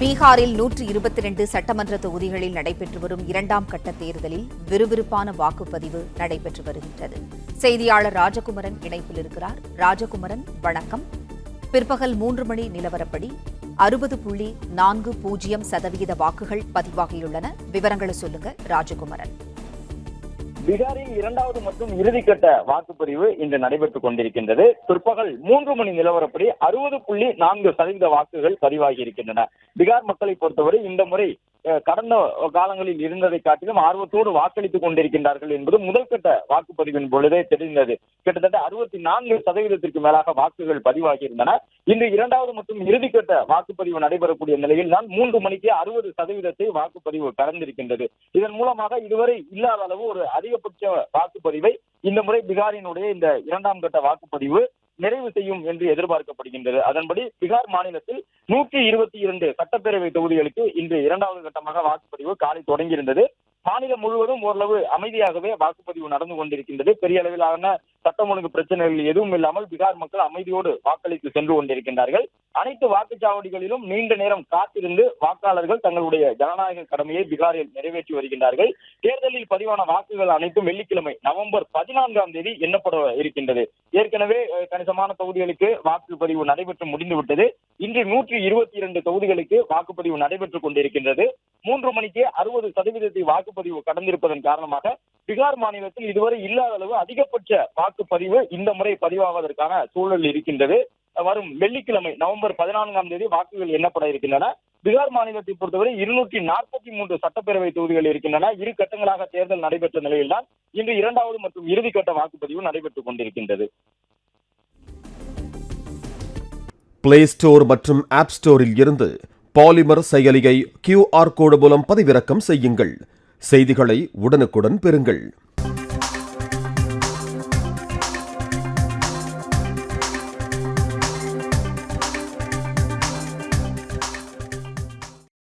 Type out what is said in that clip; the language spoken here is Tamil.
பீகாரில் நூற்று இருபத்தி ரெண்டு சட்டமன்ற தொகுதிகளில் நடைபெற்று வரும் இரண்டாம் கட்ட தேர்தலில் விறுவிறுப்பான வாக்குப்பதிவு நடைபெற்று வருகின்றது. செய்தியாளர் ராஜகுமரன் இணைப்பில் இருக்கிறார். ராஜகுமரன் வணக்கம். பிற்பகல் மூன்று மணி நிலவரப்படி அறுபது புள்ளி நான்கு பூஜ்ஜியம் சதவிகித வாக்குகள் பதிவாகியுள்ளன. விவரங்களை சொல்லுங்க ராஜகுமரன். பீகாரின் இரண்டாவது மற்றும் இறுதிக்கட்ட வாக்குப்பதிவு இன்று நடைபெற்றுக் கொண்டிருக்கின்றது. பிற்பகல் மூன்று மணி நிலவரப்படி அறுபது புள்ளி நான்கு சதவீத வாக்குகள் பதிவாகி இருக்கின்றன. பீகார் மக்களை பொறுத்தவரை இந்த முறை கடந்த காலங்களில் இருந்ததை காட்டிலும் ஆர்வத்தோடு வாக்களித்துக் கொண்டிருக்கின்றார்கள் என்பது முதல் கட்ட வாக்குப்பதிவின் பொழுதே தெரிந்தது. கிட்டத்தட்ட அறுபத்தி நான்கு சதவீதத்திற்கு மேலாக வாக்குகள் பதிவாகி இருந்தன இன்று இரண்டாவது மற்றும் இறுதிக்கட்ட வாக்குப்பதிவு நடைபெறக்கூடிய நிலையில் தான் மூன்று மணிக்கு அறுபது சதவீதத்தை வாக்குப்பதிவு கடந்திருக்கின்றது. இதன் மூலமாக இதுவரை இல்லாத அளவு ஒரு அதிகபட்ச வாக்குப்பதிவை இந்த முறை பீகாரினுடைய இந்த இரண்டாம் கட்ட வாக்குப்பதிவு நிறைவு செய்யும் என்று எதிர்பார்க்கப்படுகின்றது. அதன்படி பீகார் மாநிலத்தில் நூற்றி இருபத்தி இரண்டு சட்டப்பேரவை தொகுதிகளுக்கு இன்று இரண்டாவது கட்டமாக வாக்குப்பதிவு காலை தொடங்கியிருந்தது. மாநிலம் முழுவதும் ஓரளவு அமைதியாகவே வாக்குப்பதிவு நடந்து கொண்டிருக்கின்றது. பெரிய அளவிலான சட்டம் ஒழுங்கு பிரச்சனைகள் எதுவும் இல்லாமல் பீகார் மக்கள் அமைதியோடு வாக்களித்து சென்று கொண்டிருக்கின்றார்கள். அனைத்து வாக்குச்சாவடிகளிலும் நீண்ட நேரம் காத்திருந்து வாக்காளர்கள் தங்களுடைய ஜனநாயக கடமையை பீகாரில் நிறைவேற்றி வருகின்றார்கள். தேர்தல் பதிவான வாக்குகள் அனைத்தும் வெள்ளிக்கிழமை நவம்பர் பதினான்காம் தேதி எண்ணப்பட இருக்கின்றது. ஏற்கனவே கணிசமான தொகுதிகளுக்கு வாக்குப்பதிவு நடைபெற்று முடிந்துவிட்டது. இன்று நூற்றி இருபத்தி இரண்டு தொகுதிகளுக்கு வாக்குப்பதிவு நடைபெற்றுக் கொண்டிருக்கின்றது. மூன்று மணிக்கு அறுபது சதவீதத்தை வாக்குப்பதிவு கடந்திருப்பதன் காரணமாக பீகார் மாநிலத்தில் இதுவரை இல்லாத அளவு அதிகபட்ச வாக்குப்பதிவு இந்த முறை பதிவாவதற்கான சூழல் இருக்கின்றது. வரும் வெள்ளிக்கிழமை நவம்பர் பதினான்காம் தேதி வாக்குகள் எண்ணப்பட இருக்கின்றன. பீகார் மாநிலத்தை பொறுத்தவரை இருநூற்றி நாற்பத்தி மூன்று சட்டப்பேரவை தொகுதிகள் இருக்கின்றன. இரு கட்டங்களாக தேர்தல் நடைபெற்ற நிலையில்தான் இன்று இரண்டாவது மற்றும் இறுதிக்கட்ட வாக்குப்பதிவு நடைபெற்றுக் கொண்டிருக்கின்றது. பிளே ஸ்டோர் மற்றும் ஆப் ஸ்டோரில் இருந்து பாலிமர் செயலியை கியூஆர் கோடு மூலம் பதிவிறக்கம் செய்யுங்கள். செய்திகளை உடனுக்குடன் பெறுங்கள்.